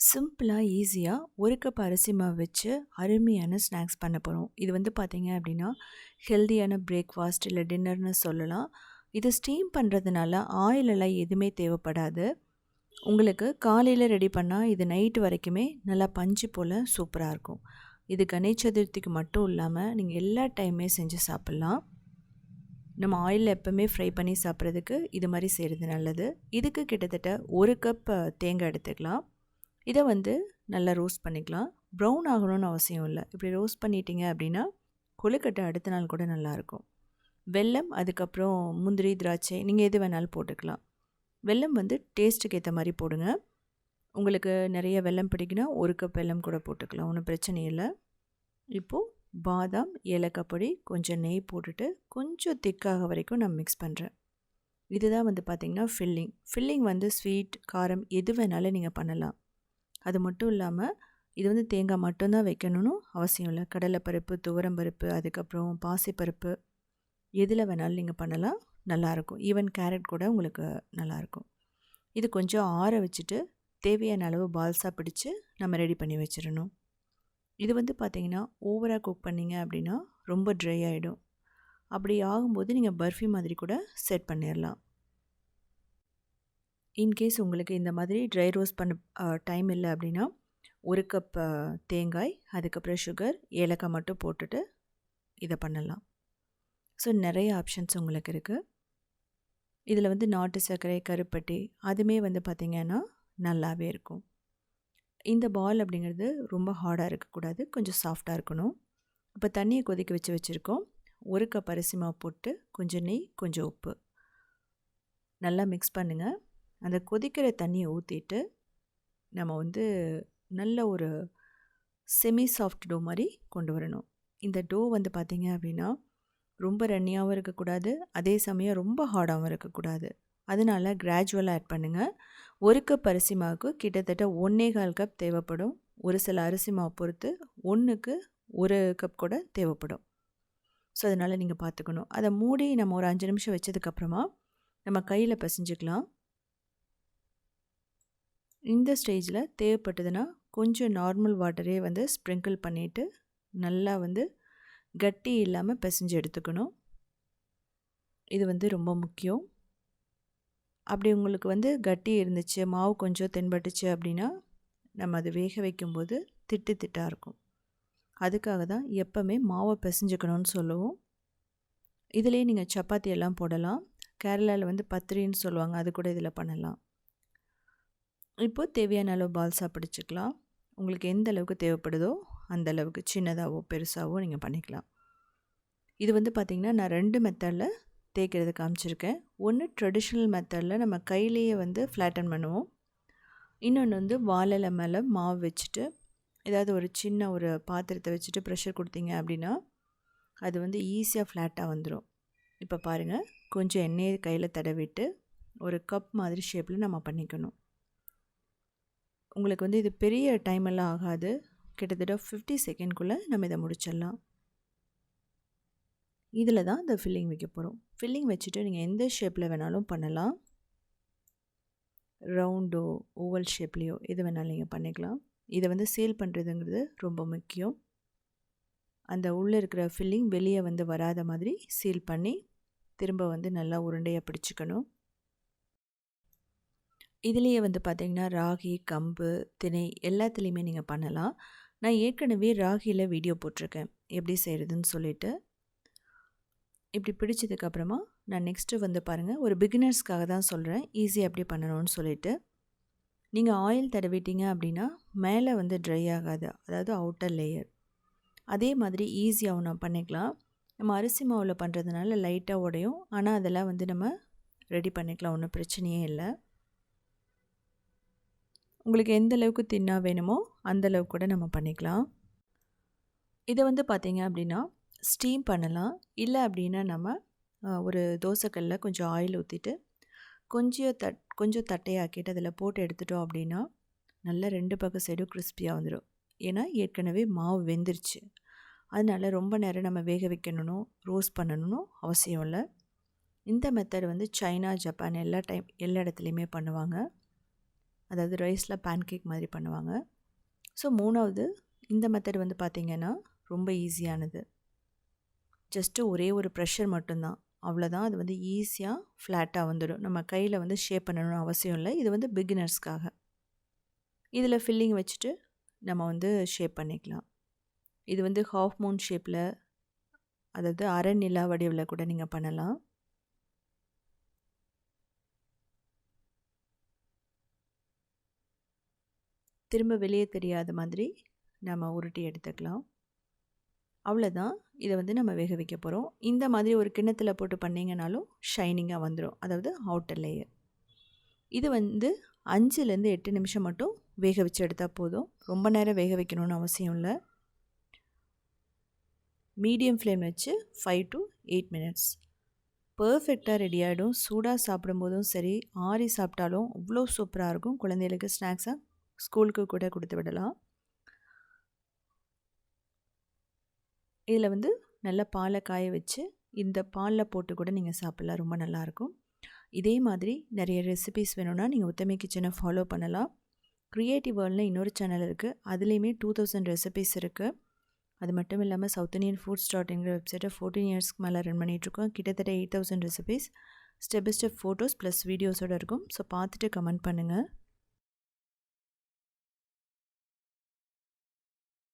சிம்பிளாக ஈஸியாக ஒரு கப் அரிசி மாவு வச்சு அருமையான ஸ்நாக்ஸ் பண்ண போகிறோம் இது வந்து பார்த்திங்க அப்படின்னா ஹெல்தியான பிரேக்ஃபாஸ்ட் இல்லை டின்னர்னு சொல்லலாம். இது ஸ்டீம் பண்ணுறதுனால ஆயிலெல்லாம் எதுவுமே தேவைப்படாது. உங்களுக்கு காலையில் ரெடி பண்ணால் இது நைட்டு வரைக்குமே நல்லா பஞ்சு போல் சூப்பராக இருக்கும். இது கணேஷ் சதுர்த்திக்கு மட்டும் இல்லாமல் நீங்கள் எல்லா டைமே செஞ்சு சாப்பிட்லாம். நம்ம ஆயிலில் எப்போவுமே ஃப்ரை பண்ணி சாப்பிட்றதுக்கு இது மாதிரி செய்கிறது நல்லது. இதுக்கு கிட்டத்தட்ட ஒரு கப் தேங்காய் எடுத்துக்கலாம். இதை வந்து நல்லா ரோஸ்ட் பண்ணிக்கலாம். ப்ரௌன் ஆகணும்னு அவசியம் இல்லை. இப்படி ரோஸ்ட் பண்ணிட்டீங்க அப்படின்னா கொழுக்கட்டை அடுத்த நாள் கூட நல்லாயிருக்கும் வெல்லம் அதுக்கப்புறம் முந்திரி திராட்சை நீங்கள் எது வேணாலும் போட்டுக்கலாம். வெல்லம் வந்து டேஸ்ட்டுக்கு ஏற்ற மாதிரி போடுங்க. உங்களுக்கு நிறைய வெல்லம் பிடிக்குன்னா ஒரு கப் வெல்லம் கூட போட்டுக்கலாம். ஒன்றும் பிரச்சனை இல்லை. இப்போது பாதாம் ஏலக்காய் பொடி கொஞ்சம் நெய் போட்டுட்டு கொஞ்சம் திக்காக வரைக்கும் நான் மிக்ஸ் பண்ணுறேன் இதுதான் வந்து பார்த்திங்கன்னா ஃபில்லிங் ஃபில்லிங் வந்து ஸ்வீட் காரம் எது வேணாலும் நீங்கள் பண்ணலாம். அது மட்டும் இல்லாமல் இது வந்து தேங்காய் மட்டும்தான் வைக்கணும்னு அவசியம் இல்லை. கடலைப்பருப்பு துவரம்பருப்பு அதுக்கப்புறம் பாசிப்பருப்பு. எதில் வேணாலும் நீங்கள் பண்ணலாம். நல்லாயிருக்கும் ஈவன் கேரட் கூட உங்களுக்கு நல்லாயிருக்கும் இது கொஞ்சம் ஆற வச்சுட்டு தேவையான அளவு பால்ஸாக பிடிச்சி நம்ம ரெடி பண்ணி வச்சிடணும். இது வந்து பார்த்திங்கன்னா ஓவராக குக் பண்ணிங்க அப்படின்னா ரொம்ப ட்ரை ஆகிடும் அப்படி ஆகும்போது நீங்கள் பர்ஃபி மாதிரி கூட செட் பண்ணிடலாம். இன்கேஸ் உங்களுக்கு இந்த மாதிரி ட்ரை ரோஸ்ட் பண்ண டைம் இல்லை அப்படின்னா ஒரு கப் தேங்காய் அதுக்கப்புறம் சுகர் ஏலக்காய் மட்டும் போட்டுட்டு இதை பண்ணலாம். ஸோ நிறைய ஆப்ஷன்ஸ் உங்களுக்கு இருக்குது இதில் வந்து நாட்டு சர்க்கரை கருப்பட்டி அதுவுமே வந்து பார்த்திங்கன்னா நல்லாவே இருக்கும். இந்த பால் அப்படிங்கிறது ரொம்ப ஹார்டாக இருக்கக்கூடாது. கொஞ்சம் சாஃப்டாக இருக்கணும். இப்போ தண்ணியை கொதிக்க வச்சு வச்சுருக்கோம். ஒரு கப் அரிசி மாவு போட்டு கொஞ்சம் நெய் கொஞ்சம் உப்பு. நல்லா மிக்ஸ் பண்ணுங்கள் அந்த கொதிக்கிற தண்ணியை ஊற்றிட்டு நம்ம வந்து நல்ல ஒரு செமி சாஃப்ட் டோ மாதிரி கொண்டு வரணும். இந்த டோ வந்து பார்த்திங்க அப்படின்னா ரொம்ப ரன்னியாகவும் இருக்கக்கூடாது அதே சமயம் ரொம்ப ஹார்டாகவும் இருக்கக்கூடாது. அதனால் கிராஜுவலாக ஆட் பண்ணுங்கள் ஒரு கப் அரிசி மாவுக்கு கிட்டத்தட்ட ஒன்றே கால் கப் தேவைப்படும். ஒரு சில அரிசி மாவு பொறுத்து ஒன்றுக்கு ஒரு கப் கூட தேவைப்படும். ஸோ அதனால் நீங்கள் பார்த்துக்கணும் அதை மூடி நம்ம ஒரு அஞ்சு நிமிஷம் வச்சதுக்கப்புறமா நம்ம கையில் பிசைஞ்சிக்கலாம். இந்த ஸ்டேஜில் தேவைப்பட்டதுன்னா கொஞ்சம் நார்மல் வாட்டரே வந்து ஸ்ப்ரிங்கிள் பண்ணிவிட்டு நல்லா வந்து கட்டி இல்லாமல் பிசைஞ்சு எடுத்துக்கணும். இது வந்து ரொம்ப முக்கியம். அப்படி உங்களுக்கு வந்து கட்டி இருந்துச்சு மாவு கொஞ்சம் தென்பட்டுச்சு அப்படின்னா நம்ம அதை வேக வைக்கும்போது திட்டு திட்டாக இருக்கும். அதுக்காக தான் எப்போவுமே மாவை பிசைஞ்சுக்கணும்னு சொல்லுவோம். இதிலே நீங்கள் சப்பாத்தி எல்லாம் போடலாம். கேரளாவில் வந்து பத்திரின்னு சொல்லுவாங்க அது கூட இதில் பண்ணலாம். இப்போது தேவையான அளவு பால்ஸாக பிடிச்சிக்கலாம் உங்களுக்கு எந்த அளவுக்கு தேவைப்படுதோ அந்த அளவுக்கு சின்னதாகவோ பெருசாகவோ நீங்கள் பண்ணிக்கலாம். இது வந்து பார்த்திங்கன்னா நான் ரெண்டு மெத்தடில் தேய்க்கிறது காமிச்சிருக்கேன். ஒன்று ட்ரெடிஷ்னல் மெத்தடில் நம்ம கையிலேயே வந்து ஃப்ளாட்டன் பண்ணுவோம். இன்னொன்று வந்து வாழலை மேலே மாவு வச்சுட்டு ஏதாவது ஒரு சின்ன ஒரு பாத்திரத்தை வச்சுட்டு ப்ரெஷர் கொடுத்தீங்க அப்படின்னா அது வந்து ஈஸியாக ஃப்ளாட்டாக வந்துடும் இப்போ பாருங்கள் கொஞ்சம் எண்ணெயை கையில் தடவிட்டு ஒரு கப் மாதிரி ஷேப்பில் நம்ம பண்ணிக்கணும். உங்களுக்கு வந்து இது பெரிய டைம் எல்லாம் ஆகாது. கிட்டத்தட்ட ஃபிஃப்டி செகண்ட்குள்ளே நம்ம இதை முடிச்சிடலாம். இதில் தான் இந்த ஃபில்லிங் வைக்க போகிறோம் ஃபில்லிங் வச்சுட்டு நீங்கள் எந்த ஷேப்பில் வேணாலும் பண்ணலாம். ரவுண்டோ ஓவல் ஷேப்லேயோ எது வேணாலும் நீங்கள் பண்ணிக்கலாம். இதை வந்து சேல் பண்ணுறதுங்கிறது ரொம்ப முக்கியம். அந்த உள்ளே இருக்கிற ஃபில்லிங் வெளியே வந்து வராத மாதிரி சீல் பண்ணி திரும்ப வந்து நல்லா உருண்டையாக பிடிச்சிக்கணும். இதுலேயே வந்து பார்த்திங்கன்னா ராகி கம்பு திணை எல்லாத்துலேயுமே நீங்கள் பண்ணலாம். நான் ஏற்கனவே ராகியில் வீடியோ போட்டிருக்கேன். எப்படி செய்கிறதுன்னு சொல்லிவிட்டு இப்படி பிடிச்சதுக்கப்புறமா நான் நெக்ஸ்ட்டு வந்து பாருங்கள் ஒரு பிகினர்ஸ்க்காக தான் சொல்கிறேன் ஈஸியாக எப்படி பண்ணணும்னு சொல்லிவிட்டு நீங்கள் ஆயில் தடவிட்டீங்க அப்படின்னா மேலே வந்து ட்ரை ஆகாது. அதாவது அவுட்டர் லேயர் அதே மாதிரி ஈஸியாகவும் நான் பண்ணிக்கலாம். நம்ம அரிசி மாவில் பண்ணுறதுனால லைட்டாக உடையும். ஆனால் அதெல்லாம் வந்து நம்ம ரெடி பண்ணிக்கலாம். ஒன்றும் பிரச்சனையே இல்லை. உங்களுக்கு எந்த அளவுக்கு தின்னா வேணுமோ அந்தளவுக்கு கூட நம்ம பண்ணிக்கலாம். இதை வந்து பார்த்திங்க அப்படின்னா ஸ்டீம் பண்ணலாம். இல்லை அப்படின்னா நம்ம ஒரு தோசைக்கல்லில் கொஞ்சம் ஆயில் ஊற்றிட்டு கொஞ்சம் தட் கொஞ்சம் தட்டையாக்கிட்டு அதில் போட்டு எடுத்துட்டோம் அப்படின்னா நல்லா ரெண்டு பக்கம் சைடும் கிறிஸ்பியாக வந்துடும் ஏன்னா ஏற்கனவே மாவு வெந்துருச்சு. அதனால் ரொம்ப நேரம் நம்ம வேக வைக்கணும் ரோஸ்ட் பண்ணணும் அவசியம் இல்லை. இந்த மெத்தட் வந்து சைனா ஜப்பான் எல்லா டைம் எல்லா இடத்துலையுமே பண்ணுவாங்க. அதாவது ரைஸில் பேன்கேக் மாதிரி பண்ணுவாங்க. ஸோ மூணாவது இந்த மெத்தட் வந்து பார்த்திங்கன்னா ரொம்ப ஈஸியானது ஜஸ்ட்டு ஒரே ஒரு ப்ரெஷர் மட்டும்தான். அவ்வளோதான் அது வந்து ஈஸியாக ஃப்ளாட்டாக வந்துடும். நம்ம கையில் வந்து ஷேப் பண்ணணும்னு அவசியம் இல்லை. இது வந்து பிகினர்ஸ்க்காக இதில் ஃபில்லிங் வச்சுட்டு நம்ம வந்து ஷேப் பண்ணிக்கலாம். இது வந்து ஹாஃப் மூன் ஷேப்பில் அதாவது அரை நிலா வடிவில் கூட நீங்கள் பண்ணலாம். திரும்ப வெளியே தெரியாத மாதிரி நம்ம உருட்டி எடுத்துக்கலாம். அவ்வளோதான் இதை வந்து நம்ம வேக வைக்க போகிறோம் இந்த மாதிரி ஒரு கிண்ணத்தில் போட்டு பண்ணிங்கனாலும் ஷைனிங்காக வந்துடும் அதாவது அவுட்டர் லேயர் இது வந்து அஞ்சுலேருந்து எட்டு நிமிஷம் மட்டும் வேக வச்சு எடுத்தால் போதும். ரொம்ப நேரம் வேக வைக்கணும்னு அவசியம் இல்லை. மீடியம் ஃப்ளேம் வச்சு ஃபைவ் டு எயிட் மினிட்ஸ் பர்ஃபெக்டாக ரெடி ஆகிடும் சூடாக சாப்பிடும்போதும் சரி ஆறி சாப்பிட்டாலும் அவ்வளோ சூப்பராக இருக்கும். குழந்தைகளுக்கு ஸ்நாக்ஸாக ஸ்கூலுக்கு கூட கொடுத்து விடலாம். இதில் வந்து நல்லா பாலை காய வச்சு இந்த பாலில் போட்டு கூட நீங்கள் சாப்பிட்லாம் ரொம்ப நல்லாயிருக்கும். இதே மாதிரி நிறைய ரெசிபிஸ் வேணும்னா நீங்கள் உத்தமி கிச்சனை ஃபாலோ பண்ணலாம். க்ரியேட்டிவ் வேர்ல்டில் இன்னொரு சேனல் இருக்குது அதுலேயுமே டூ தௌசண்ட் ரெசிபிஸ் இருக்குது அது மட்டும் இல்லாமல் சவுத் இந்தியன் ஃபுட்ஸ் டாட் வெப்சைட்டை ஃபோர்டீன் இயர்ஸ்க்கு மேலே ரன் பண்ணிகிட்ருக்கோம் கிட்டத்தட்ட eight thousand recipes step by step photos plus வீடியோஸோடு இருக்கும். ஸோ பார்த்துட்டு கமெண்ட் பண்ணுங்கள்